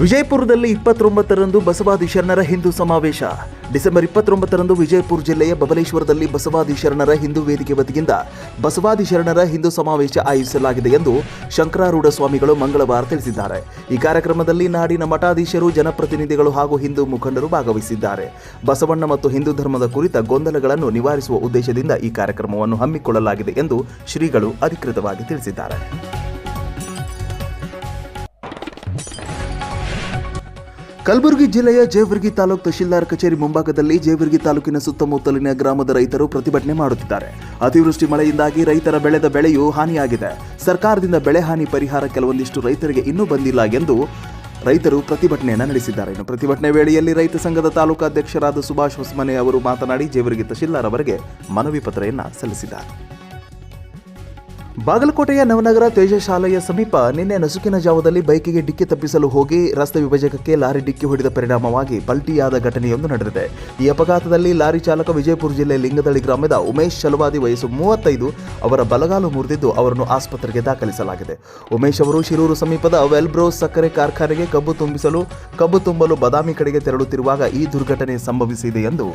ವಿಜಯಪುರದಲ್ಲಿ ಇಪ್ಪತ್ತೊಂಬತ್ತರಂದು ಬಸವಾದಿ ಶರಣರ ಹಿಂದೂ ಸಮಾವೇಶ. ಡಿಸೆಂಬರ್ ಇಪ್ಪತ್ತೊಂಬತ್ತರಂದು ವಿಜಯಪುರ ಜಿಲ್ಲೆಯ ಬಬಲೇಶ್ವರದಲ್ಲಿ ಬಸವಾದಿ ಶರಣರ ಹಿಂದೂ ವೇದಿಕೆ ವತಿಯಿಂದ ಬಸವಾದಿ ಶರಣರ ಹಿಂದೂ ಸಮಾವೇಶ ಆಯೋಜಿಸಲಾಗಿದೆ ಎಂದು ಶಂಕರಾರೂಢ ಸ್ವಾಮಿಗಳು ಮಂಗಳವಾರ ತಿಳಿಸಿದ್ದಾರೆ. ಈ ಕಾರ್ಯಕ್ರಮದಲ್ಲಿ ನಾಡಿನ ಮಠಾಧೀಶರು, ಜನಪ್ರತಿನಿಧಿಗಳು ಹಾಗೂ ಹಿಂದೂ ಮುಖಂಡರು ಭಾಗವಹಿಸಿದ್ದಾರೆ. ಬಸವಣ್ಣ ಮತ್ತು ಹಿಂದೂ ಧರ್ಮದ ಕುರಿತ ಗೊಂದಲಗಳನ್ನು ನಿವಾರಿಸುವ ಉದ್ದೇಶದಿಂದ ಈ ಕಾರ್ಯಕ್ರಮವನ್ನು ಹಮ್ಮಿಕೊಳ್ಳಲಾಗಿದೆ ಎಂದು ಶ್ರೀಗಳು ಅಧಿಕೃತವಾಗಿ ತಿಳಿಸಿದ್ದಾರೆ. ಕಲಬುರಗಿ ಜಿಲ್ಲೆಯ ಜೇವರ್ಗಿ ತಾಲೂಕು ತಹಶೀಲ್ದಾರ್ ಕಚೇರಿ ಮುಂಭಾಗದಲ್ಲಿ ಜೇವರ್ಗಿ ತಾಲೂಕಿನ ಸುತ್ತಮುತ್ತಲಿನ ಗ್ರಾಮದ ರೈತರು ಪ್ರತಿಭಟನೆ ಮಾಡುತ್ತಿದ್ದಾರೆ. ಅತಿವೃಷ್ಟಿ ಮಳೆಯಿಂದಾಗಿ ರೈತರ ಬೆಳೆದ ಬೆಳೆಯೂ ಹಾನಿಯಾಗಿದೆ. ಸರ್ಕಾರದಿಂದ ಬೆಳೆ ಹಾನಿ ಪರಿಹಾರ ಕೆಲವೊಂದಿಷ್ಟು ರೈತರಿಗೆ ಇನ್ನೂ ಬಂದಿಲ್ಲ ಎಂದು ರೈತರು ಪ್ರತಿಭಟನೆಯನ್ನು ನಡೆಸಿದ್ದಾರೆ. ಇನ್ನು ಪ್ರತಿಭಟನೆ ವೇಳೆಯಲ್ಲಿ ರೈತ ಸಂಘದ ತಾಲೂಕಾಧ್ಯಕ್ಷರಾದ ಸುಭಾಷ್ ಹೊಸಮನೆ ಅವರು ಮಾತನಾಡಿ ಜೇವರ್ಗಿ ತಹಶೀಲ್ದಾರ್ ಅವರಿಗೆ ಮನವಿ ಪತ್ರೆಯನ್ನು ಸಲ್ಲಿಸಿದ್ದಾರೆ. ಬಾಗಲಕೋಟೆಯ ನವನಗರ ತೇಜ ಶಾಲೆಯ ಸಮೀಪ ನಿನ್ನೆ ನಸುಕಿನ ಜಾವದಲ್ಲಿ ಬೈಕಿಗೆ ಡಿಕ್ಕಿ ತಪ್ಪಿಸಲು ಹೋಗಿ ರಸ್ತೆ ವಿಭಜಕಕ್ಕೆ ಲಾರಿ ಡಿಕ್ಕಿ ಹೊಡೆದ ಪರಿಣಾಮವಾಗಿ ಪಲ್ಟಿಯಾದ ಘಟನೆಯೊಂದು ನಡೆದಿದೆ. ಈ ಅಪಘಾತದಲ್ಲಿ ಲಾರಿ ಚಾಲಕ ವಿಜಯಪುರ ಜಿಲ್ಲೆ ಲಿಂಗದಳ್ಳಿ ಗ್ರಾಮದ ಉಮೇಶ್ ಚಲವಾದಿ ವಯಸ್ಸು ಮೂವತ್ತೈದು ಅವರ ಬಲಗಾಲು ಮುರಿದಿದ್ದು ಅವರನ್ನು ಆಸ್ಪತ್ರೆಗೆ ದಾಖಲಿಸಲಾಗಿದೆ. ಉಮೇಶ್ ಅವರು ಶಿರೂರು ಸಮೀಪದ ವೆಲ್ಬ್ರೋ ಸಕ್ಕರೆ ಕಾರ್ಖಾನೆಗೆ ಕಬ್ಬು ತುಂಬಿಸಲು, ಕಬ್ಬು ತುಂಬಲು ಬದಾಮಿ ಕಡೆಗೆ ತೆರಳುತ್ತಿರುವಾಗ ಈ ದುರ್ಘಟನೆ ಸಂಭವಿಸಿದೆ ಎಂದು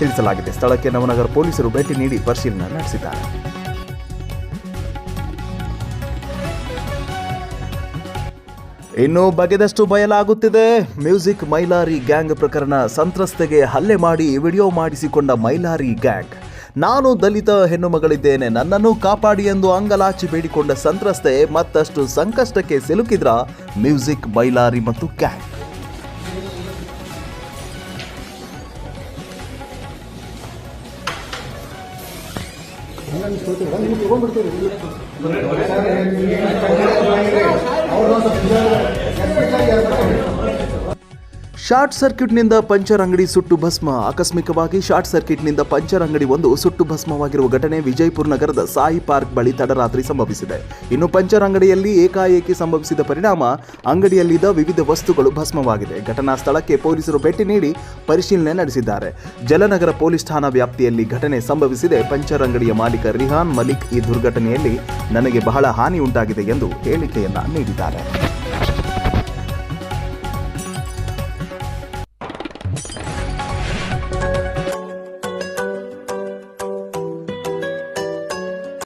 ತಿಳಿಸಲಾಗಿದೆ. ಸ್ಥಳಕ್ಕೆ ನವನಗರ ಪೊಲೀಸರು ಭೇಟಿ ನೀಡಿ ಪರಿಶೀಲನೆ ನಡೆಸಿದ್ದಾರೆ. ಇನ್ನು ಬಗೆದಷ್ಟು ಬಯಲಾಗುತ್ತಿದೆ. ಮ್ಯೂಸಿಕ್ ಮೈಲಾರಿ ಗ್ಯಾಂಗ್ ಪ್ರಕರಣ ಸಂತ್ರಸ್ತೆಗೆ ಹಲ್ಲೆ ಮಾಡಿ ವಿಡಿಯೋ ಮಾಡಿಸಿಕೊಂಡ ಮೈಲಾರಿ ಗ್ಯಾಂಗ್. ನಾನು ದಲಿತ ಹೆಣ್ಣು ಮಗಳಿದ್ದೇನೆ. ನನ್ನನ್ನು ಕಾಪಾಡಿ ಎಂದು ಅಂಗಲಾಚಿ ಬೇಡಿಕೊಂಡ ಸಂತ್ರಸ್ತೆ ಮತ್ತಷ್ಟು ಸಂಕಷ್ಟಕ್ಕೆ ಸಿಲುಕಿದ್ರ ಮ್ಯೂಸಿಕ್ ಮೈಲಾರಿ ಮತ್ತು ಗ್ಯಾಂಗ್. 들어와서 부산을 ಶಾರ್ಟ್ ಸರ್ಕ್ಯೂಟ್ನಿಂದ ಪಂಚರ್ ಅಂಗಡಿ ಸುಟ್ಟು ಭಸ್ಮ. ಆಕಸ್ಮಿಕವಾಗಿ ಶಾರ್ಟ್ ಸರ್ಕ್ಯೂಟ್ನಿಂದ ಪಂಚರ್ ಅಂಗಡಿ ಒಂದು ಸುಟ್ಟು ಭಸ್ಮವಾಗಿರುವ ಘಟನೆ ವಿಜಯಪುರ ನಗರದ ಸಾಯಿ ಪಾರ್ಕ್ ಬಳಿ ತಡರಾತ್ರಿ ಸಂಭವಿಸಿದೆ. ಇನ್ನು ಪಂಚರ್ ಅಂಗಡಿಯಲ್ಲಿ ಏಕಾಏಕಿ ಸಂಭವಿಸಿದ ಪರಿಣಾಮ ಅಂಗಡಿಯಲ್ಲಿದ್ದ ವಿವಿಧ ವಸ್ತುಗಳು ಭಸ್ಮವಾಗಿದೆ. ಘಟನಾ ಸ್ಥಳಕ್ಕೆ ಪೊಲೀಸರು ಭೇಟಿ ನೀಡಿ ಪರಿಶೀಲನೆ ನಡೆಸಿದ್ದಾರೆ. ಜಲನಗರ ಪೊಲೀಸ್ ಠಾಣಾ ವ್ಯಾಪ್ತಿಯಲ್ಲಿ ಘಟನೆ ಸಂಭವಿಸಿದೆ. ಪಂಚರ್ ಅಂಗಡಿಯ ಮಾಲೀಕ ರಿಹಾನ್ ಮಲಿಕ್ ಈ ದುರ್ಘಟನೆಯಲ್ಲಿ ನನಗೆ ಬಹಳ ಹಾನಿ ಉಂಟಾಗಿದೆ ಎಂದು ಹೇಳಿಕೆಯನ್ನ ನೀಡಿದ್ದಾರೆ.